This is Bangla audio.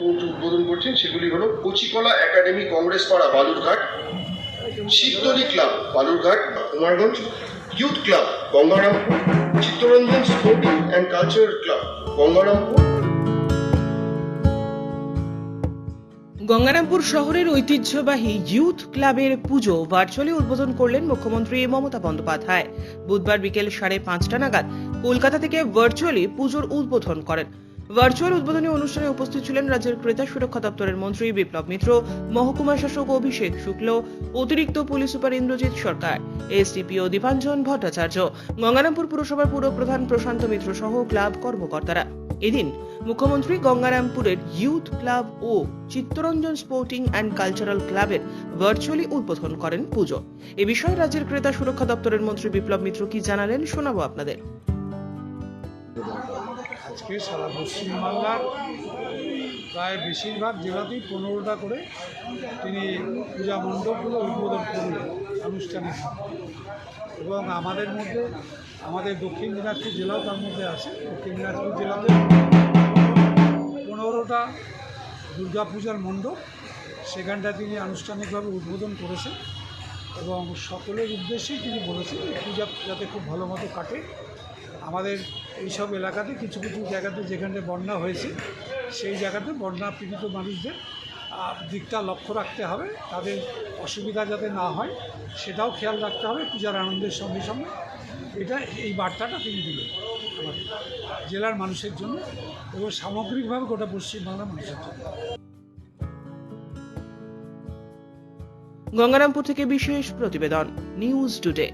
উদ্বোধন করছেন, সেগুলি হলো Kachikala academy Congress Para Balurghat Shibtali club Balurghat Kumarganj youth club Gangarampur, Chittaranjan sporting and cultural club Gangarampur. Gangarampur শহরের ঐতিহ্যবাহী ইউথ ক্লাবের পুজো ভার্চুয়ালি উদ্বোধন করলেন মুখ্যমন্ত্রী মমতা বন্দ্যোপাধ্যায়। বুধবার বিকেল সাড়ে পাঁচটা নাগাদ কলকাতা থেকে ভার্চুয়ালি পুজোর উদ্বোধন করেন। ভার্চুয়াল উদ্বোধনী অনুষ্ঠানে উপস্থিত ছিলেন রাজ্যের ক্রেতা সুরক্ষা দপ্তরের মন্ত্রী বিপ্লব মিত্র মহকুমা শাসক অভিষেক শুক্ল, অতিরিক্ত police super Indrajit Sarkar, SDPO Dipanjan Bhattacharya, Gangarampur পুরসভার পুর প্রধান প্রশান্ত মিত্র সহ ক্লাব কর্মকর্তারা। এদিন মুখ্যমন্ত্রী গঙ্গারামপুরের ইউথ ক্লাব ও চিত্তরঞ্জন স্পোর্টিং অ্যান্ড কালচারাল ক্লাবের ভার্চুয়ালি উদ্বোধন করেন পুজো। এ বিষয়ে রাজ্যের ক্রেতা সুরক্ষা দপ্তরের মন্ত্রী বিপ্লব মিত্র কি জানালেন শোনাবো আপনাদের। আজকে সারা পশ্চিমবাংলার প্রায় বেশিরভাগ জেলাতেই পনেরোটা করে তিনি পূজা মণ্ডপগুলো উদ্বোধন করলেন আনুষ্ঠানিক এবং আমাদের মধ্যে, আমাদের দক্ষিণ দিনাজপুর জেলাও তার মধ্যে আছে। দক্ষিণ দিনাজপুর জেলাতে পনেরোটা দুর্গাপূজার মণ্ডপ, সেখানটা তিনি আনুষ্ঠানিকভাবে উদ্বোধন করেছেন এবং সকলের উদ্দেশ্যেই তিনি বলেছেন পূজা যাতে খুব ভালো মতো কাটে। আমাদের এইসব এলাকাতে কিছু কিছু জায়গাতে যেখানে বন্যা হয়েছে, সেই জায়গাতে বন্যা পীড়িত মানুষদের দিকটা লক্ষ্য রাখতে হবে। তাদের অসুবিধা যাতে না হয়, সেটাও খেয়াল রাখতে হবে পূজার আনন্দের সঙ্গে সঙ্গে। এটা এই বার্তাটা তিনি দিলেন আমাদের জেলার মানুষের জন্য এবং সামগ্রিকভাবে গোটা পশ্চিমবাংলার মানুষের জন্য। গঙ্গারামপুর থেকে বিশেষ প্রতিবেদন, নিউজ টুডে।